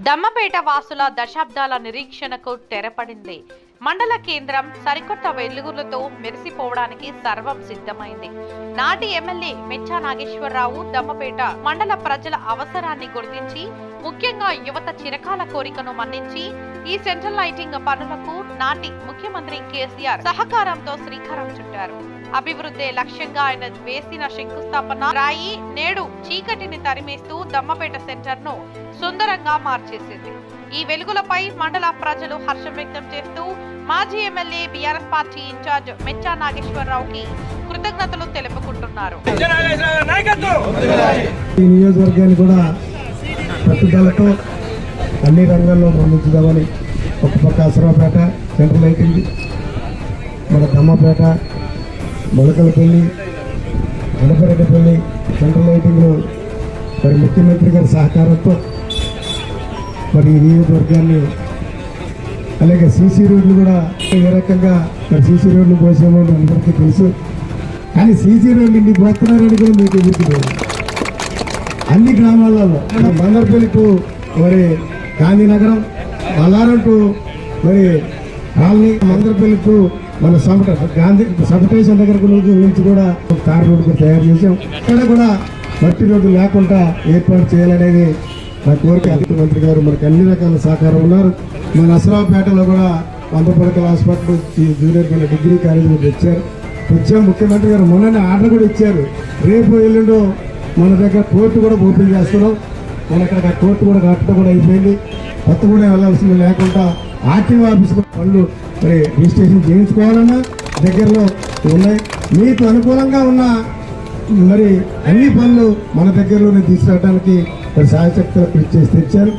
దమ్మపేట వాసుల దశాబ్దాల నిరీక్షణకు తెరపడింది. మండల కేంద్రం సరికొత్త వెలుగులతో మెరిసిపోవడానికి సర్వం సిద్ధమైంది. నాటి ఎమ్మెల్యే మెచ్చా నాగేశ్వరరావు దమ్మపేట మండల ప్రజల అవసరాన్ని గుర్తించి ముఖ్యంగా యువత చిరకాల కోరికను మన్నించి ఈ సెంట్రల్ లైటింగ్ పనులకు నాటి ముఖ్యమంత్రి కేసీఆర్ సహకారంతో శ్రీకారం చుట్టారు. అభివృద్ధి లక్ష్యంగా ఆయన వేసిన శంకుస్థాపన రాయి నేడు చీకటిని తరిమేస్తూ దమ్మపేట సెంటర్ను సుందరంగా మార్చేసింది. ఈ వెలుగులపై మండల ప్రజలు హర్షం వ్యక్తం చేస్తూ మాజీ MLA BRS party incharge Mecha నాగేశ్వరరావుకి కృతజ్ఞతలు తెలుపుకుంటున్నారు. ఈ నియోజకవర్గాన్ని కూడా పట్టుదలతో అన్ని రంగాల్లో ముందుంచుదామని ఒక పక్క అసరాపేట సెంట్రల్ లైటింగ్ మన దమ్మపేట మొలకలపల్లి అనపరెడ్డిపల్లి సెంట్రల్ లైటింగ్లో మరి ముఖ్యమంత్రి గారి సహకారంతో మరి ఈ నియోజకవర్గాన్ని అలాగే సీసీ రోడ్లు కూడా ఏ రకంగా మరి సీసీ రోడ్లు పోసామో మీ అందరికీ తెలుసు. కానీ సీసీ రోడ్లు ఇన్ని పోతున్నారని కూడా మీకు ఎదుర్కొ అన్ని గ్రామాలలో బందర్పల్లి టు మరి గాంధీనగరం బల్లారం టు మరి కాలనీ మందరపల్లి టు మన సమట గాంధీ సబటేషన్ దగ్గర నుంచి కూడా ఒక తార్ రోడ్డు తయారు చేసాం ఇక్కడ కూడా మట్టి రోడ్డు లేకుండా ఏర్పాటు చేయాలనేది నా కోరిక ముఖ్యమంత్రి గారు మనకు అన్ని రకాల సహకారం ఉన్నారు. మన అసరావుపేటలో కూడా వంద పడకల హాస్పిటల్ జూనియర్ కన్నా డిగ్రీ కాలేజీలో తెచ్చారు వచ్చాం. ముఖ్యమంత్రి గారు మొన్ననే ఆర్డర్ కూడా ఇచ్చారు. రేపు ఎల్లుండో మన దగ్గర కోర్టు కూడా ఓపెన్ చేస్తున్నాం. మన ఇక్కడ కోర్టు కూడా కట్టడం కూడా అయిపోయింది. కొత్త కూడా వెళ్ళాల్సింది లేకుండా ఆర్టీఓ ఆఫీస్ పనులు మరి రిజిస్ట్రేషన్ చేయించుకోవాలన్నా దగ్గరలో ఉన్నాయి. మీకు అనుకూలంగా ఉన్న మరి అన్ని పనులు మన దగ్గరలోనే తీసుకురావడానికి మరి సాయశక్తులు కృషి తెచ్చారు.